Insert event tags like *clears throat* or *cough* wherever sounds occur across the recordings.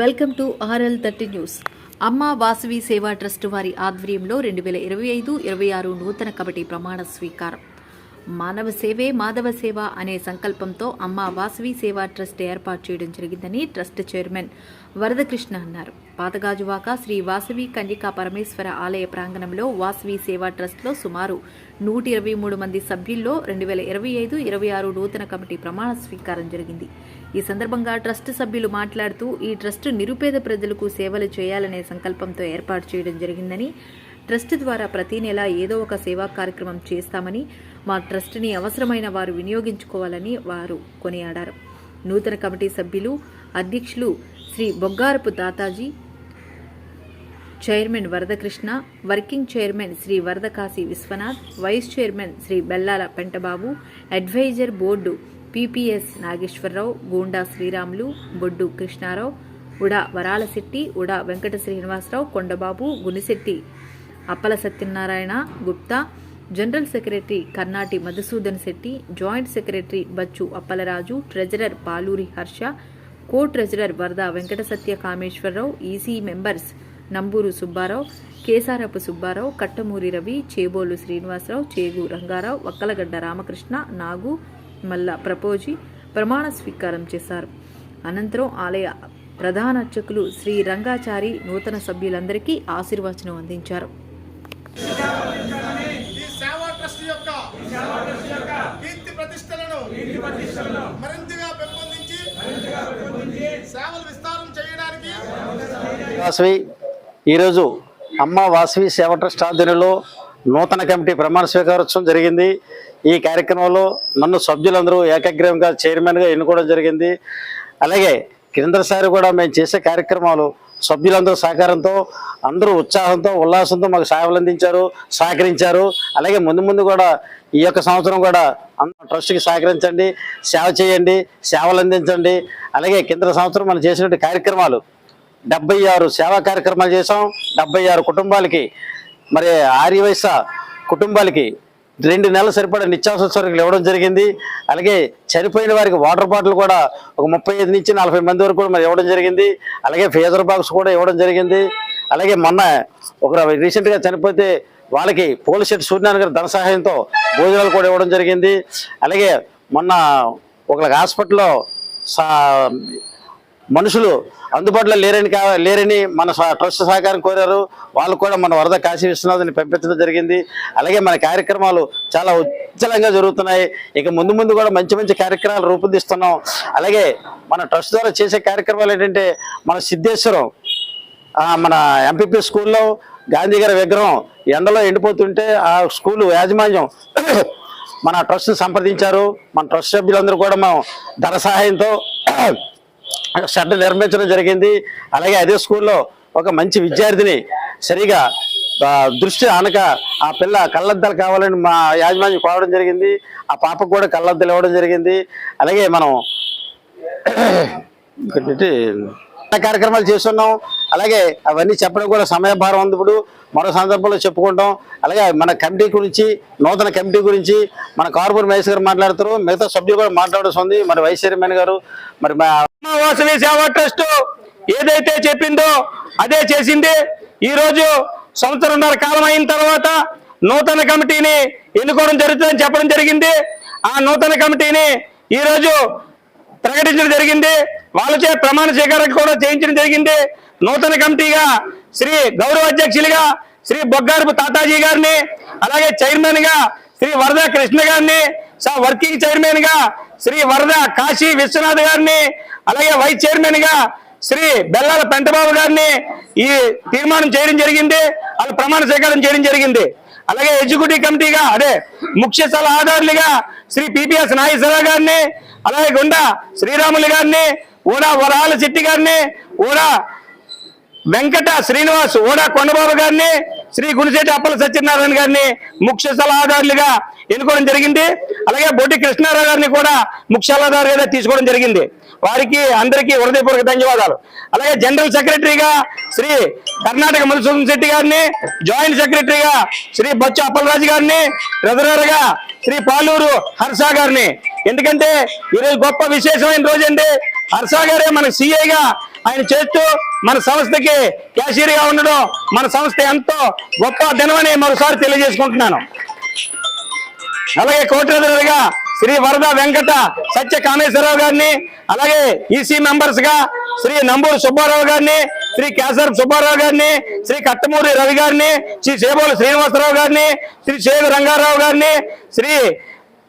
Welcome to RL thirty news. Amma Vasavi Seva trust వారి ఆధ్వర్యంలో రెండు వేల ఇరవై ఐదు ఇరవై ఆరు నూతన కమిటీ ప్రమాణ స్వీకారం. మానవ సేవే మాధవ సేవ అనే సంకల్పంతో అమ్మ వాసవి సేవా ట్రస్ట్ ఏర్పాటు చేయడం జరిగిందని ట్రస్ట్ చైర్మన్ వరదకృష్ణ అన్నారు. పాతగాజువాక శ్రీ వాసవి కన్యకా పరమేశ్వర ఆలయ ప్రాంగణంలో వాసవి సేవా ట్రస్ట్లో సుమారు నూట ఇరవై మూడు మంది సభ్యుల్లో రెండు వేల ఇరవై ఐదు ఇరవై ఆరు నూతన కమిటీ ప్రమాణ స్వీకారం జరిగింది. ఈ సందర్భంగా ట్రస్ట్ సభ్యులు మాట్లాడుతూ ఈ ట్రస్ట్ నిరుపేద ప్రజలకు సేవలు చేయాలనే సంకల్పంతో ఏర్పాటు చేయడం జరిగిందని ట్రస్ట్ ద్వారా ప్రతి నెల ఏదో ఒక సేవా కార్యక్రమం చేస్తామని మా ట్రస్ట్ని అవసరమైన వారు వినియోగించుకోవాలని వారు కొనియాడారు. నూతన కమిటీ సభ్యులు అధ్యక్షులు Shri Boggarapu Tataji chairman Varadakrishna working chairman Shri Varadakasi Vishwanath vice chairman Shri Bellala Pentababu adviser board PPS Nageswararao Gunda Sriramulu Boddu Krishnarao Uda Varalasetti Uda Venkata Srinivasarao Kondababu Gunisetti Appala Satyanarayana Gupta general secretary Karnati Madhusudan Setti joint secretary Bachchu Appalaraju treasurer Paluri Harsha co treasurer Varada Venkata Satya Kameswararao EC members Namburu Subbarao Kesarapu Subbarao Kattamuri Ravi Cheboli Srinivasarao Chegu Rangarao Vakkalagadda Ramakrishna Nagu మల్ల ప్రపోజి ప్రమాణ స్వీకారం చేశారు. అనంతరం ఆలయ ప్రధాన అర్చకులు శ్రీ రంగాచారి నూతన సభ్యులందరికీ ఆశీర్వచనం అందించారు. ఈ సేవా ట్రస్ట్ యొక్క కీర్తి ప్రతిష్టలను మరింతగా పెంపొందించి సేవలు విస్తారం చేయడానికి వాసవి ఈరోజు అమ్మ వాసవి సేవ ట్రస్ట్ ఆధ్వర్యంలో నూతన కమిటీ ప్రమాణ స్వీకారోత్సవం జరిగింది. ఈ కార్యక్రమంలో నన్ను సభ్యులందరూ ఏకగ్రీవంగా చైర్మన్గా ఎన్నుకోవడం జరిగింది. అలాగే క్రిందసారి కూడా మేము చేసే కార్యక్రమాలు సభ్యులందరూ సహకారంతో అందరూ ఉత్సాహంతో ఉల్లాసంతో మాకు సేవలు అందించారు సహకరించారు. అలాగే ముందు ముందు కూడా ఈ యొక్క సంవత్సరం కూడా అందరూ ట్రస్ట్కి సహకరించండి సేవ చేయండి సేవలు అందించండి. అలాగే కింద సంవత్సరం మనం చేసినటువంటి కార్యక్రమాలు డెబ్బై ఆరు సేవా కార్యక్రమాలు చేసాం డెబ్బై ఆరు కుటుంబాలకి మరి ఆర్యవైశ్య కుటుంబాలకి రెండు నెలలు సరిపడా నిత్యావసర సరుకులు ఇవ్వడం జరిగింది. అలాగే చనిపోయిన వారికి వాటర్ బాటిల్ కూడా ఒక ముప్పై ఐదు నుంచి నలభై మంది వరకు కూడా మరి ఇవ్వడం జరిగింది. అలాగే ఫేజర్ బాక్స్ కూడా ఇవ్వడం జరిగింది. అలాగే మొన్న ఒక రీసెంట్గా చనిపోతే వాళ్ళకి పోలిశెట్టి సూర్యనారాయణ గారి ధన సహాయంతో భోజనాలు కూడా ఇవ్వడం జరిగింది. అలాగే మొన్న ఒక హాస్పిటల్లో సా మనుషులు అందుబాటులో లేరని కా లేరని మన సహ- ట్రస్ట్ సహకారం కోరారు. వాళ్ళు కూడా మన వరద కాశీ విశ్వనాథ్ని పంపించడం జరిగింది. అలాగే మన కార్యక్రమాలు చాలా ఉజ్జలంగా జరుగుతున్నాయి. ఇక ముందు ముందు కూడా మంచి మంచి కార్యక్రమాలు రూపొందిస్తున్నాం. అలాగే మన ట్రస్ట్ ద్వారా చేసే కార్యక్రమాలు ఏంటంటే మన సిద్ధేశ్వరం మన ఎంపీపీ స్కూల్లో గాంధీ గారి విగ్రహం ఎండలో ఎండిపోతుంటే ఆ స్కూలు యాజమాన్యం మన ట్రస్ట్ని సంప్రదించారు. మన ట్రస్ట్ సభ్యులందరూ కూడా మేము ధన సహాయంతో షెడ్ నిర్మించడం జరిగింది. అలాగే అదే స్కూల్లో ఒక మంచి విద్యార్థిని సరిగా దృష్టి ఆనక ఆ పిల్ల కళ్ళద్దాలు కావాలని మా యాజమాన్యం కోరడం జరిగింది. ఆ పాపకు కూడా కళ్ళద్దాలు ఇవ్వడం జరిగింది. అలాగే మనం *clears throat* కార్యక్రమాలు చేస్తున్నాం. అలాగే అవన్నీ చెప్పడం కూడా సమయభారం ఉంది ఇప్పుడు. మరో సందర్భంలో చెప్పుకుంటాం. అలాగే మన కమిటీ గురించి నూతన కమిటీ గురించి మన కార్పొరేట్ మహేష్ గారు మాట్లాడుతారు. మిగతా సభ్యులు కూడా మాట్లాడాల్సి ఉంది మరి వైస్ చైర్మన్ గారు మరి మా వాసవి సేవా ట్రస్ట్ ఏదైతే చెప్పిందో అదే చేసింది. ఈరోజు సంవత్సరంన్నర కాలం అయిన తర్వాత నూతన కమిటీని ఎన్నుకోవడం జరుగుతుందని చెప్పడం జరిగింది. ఆ నూతన కమిటీని ఈరోజు ప్రకటించడం జరిగింది. వాళ్ళచే ప్రమాణ స్వీకారం కూడా చేయించడం జరిగింది. నూతన కమిటీగా శ్రీ గౌరవ అధ్యక్షులుగా శ్రీ బొగ్గారపు తాతాజీ గారిని అలాగే చైర్మన్గా శ్రీ వరద కృష్ణ గారిని స- వర్కింగ్ చైర్మన్గా శ్రీ వరద కాశీ విశ్వనాథ్ గారిని అలాగే వైస్ చైర్మన్గా శ్రీ బెల్లాల పెంటబాబు గారిని ఈ తీర్మానం చేయడం జరిగింది. వాళ్ళు ప్రమాణ స్వీకారం చేయడం జరిగింది. అలాగే ఎగ్జిక్యూటివ్ కమిటీగా అదే ముఖ్య సలహాదారులుగా శ్రీ పిపిఎస్ నాగేశ్వరరావు గారిని అలాగే గుండా శ్రీరాములు గారిని ఊడా వరాల శెట్టి గారిని ఊడా వెంకట శ్రీనివాస్ ఓడా కొండబాబు గారిని శ్రీ గుణశెట్టి అప్పల సత్యనారాయణ గారిని ముఖ్య సలహాదారులుగా ఎన్నుకోవడం జరిగింది. అలాగే బొడ్డి కృష్ణారావు గారిని కూడా ముఖ్య సలహాదారుగా తీసుకోవడం జరిగింది. వారికి అందరికీ హృదయపూర్వక ధన్యవాదాలు. అలాగే జనరల్ సెక్రటరీగా శ్రీ కర్ణాటక మధుసూదన్ శెట్టి గారిని జాయింట్ సెక్రటరీగా శ్రీ బొచ్చ అప్పలరాజు గారిని ట్రెజరర్ శ్రీ పాలూరు హర్ష గారిని ఎందుకంటే ఈరోజు గొప్ప విశేషమైన రోజు అండి. హర్ష గారే మనకు సిఐగా ఆయన చేస్తూ మన సంస్థకి క్యాషియర్గా ఉండడం మన సంస్థ ఎంతో గొప్ప దినమని మరోసారి తెలియజేసుకుంటున్నాను. అలాగే కోటేశ్వరుగా శ్రీ వరద వెంకట సత్య కామేశ్వరరావు గారిని అలాగే ఈసీ మెంబర్స్గా శ్రీ నంబూరు సుబ్బారావు గారిని శ్రీ కేసర్ సుబ్బారావు గారిని శ్రీ కట్టమూరి రవి గారిని శ్రీ చేబోలు శ్రీనివాసరావు గారిని శ్రీ చేదు రంగారావు గారిని శ్రీ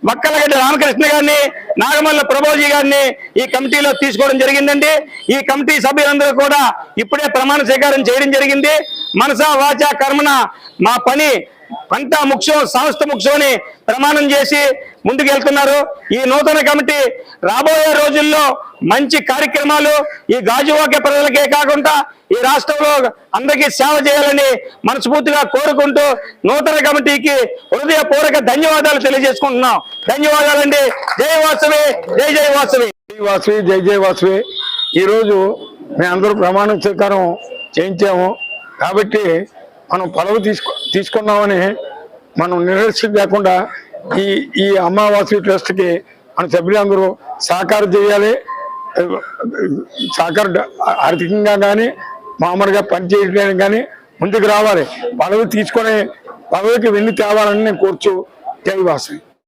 మక్కలగడ్డ రామకృష్ణ గారిని నాగమల్ల ప్రభోజీ గారిని ఈ కమిటీలో తీసుకోవడం జరిగిందండి. ఈ కమిటీ సభ్యులందరూ కూడా ఇప్పుడే ప్రమాణ స్వీకారం చేయడం జరిగింది. మనసా వాచ కర్మన మా పని పంట ముఖ్యం సంస్థ ముఖ్యం ప్రమాణం చేసి ముందుకెళ్తున్నారు. ఈ నూతన కమిటీ రాబోయే రోజుల్లో మంచి కార్యక్రమాలు ఈ గాజువాక ప్రజలకే కాకుండా ఈ రాష్ట్రంలో అందరికీ సేవ చేయాలని మనస్ఫూర్తిగా కోరుకుంటూ నూతన కమిటీకి హృదయపూర్వక ధన్యవాదాలు తెలియజేసుకుంటున్నాం. ధన్యవాదాలండి. జై వాసవి జై జై వాసవి. జై వాసవి జై జై వాసవి. ఈరోజు మేమందరూ ప్రమాణ స్వీకారం చేయించాము. కాబట్టి మనం పదవి తీసుకో తీసుకున్నామని మనం నిర్లక్ష్యం లేకుండా ఈ ఈ అమావాస్య ట్రస్ట్కి మన సభ్యులందరూ సహకారం చేయాలి. సహకారం ఆర్థికంగా కానీ మామూలుగా పనిచేయడానికి కానీ ముందుకు రావాలి. పదవి తీసుకొని పదవికి వెళ్ళి తేవాలని నేను కోరుచు జై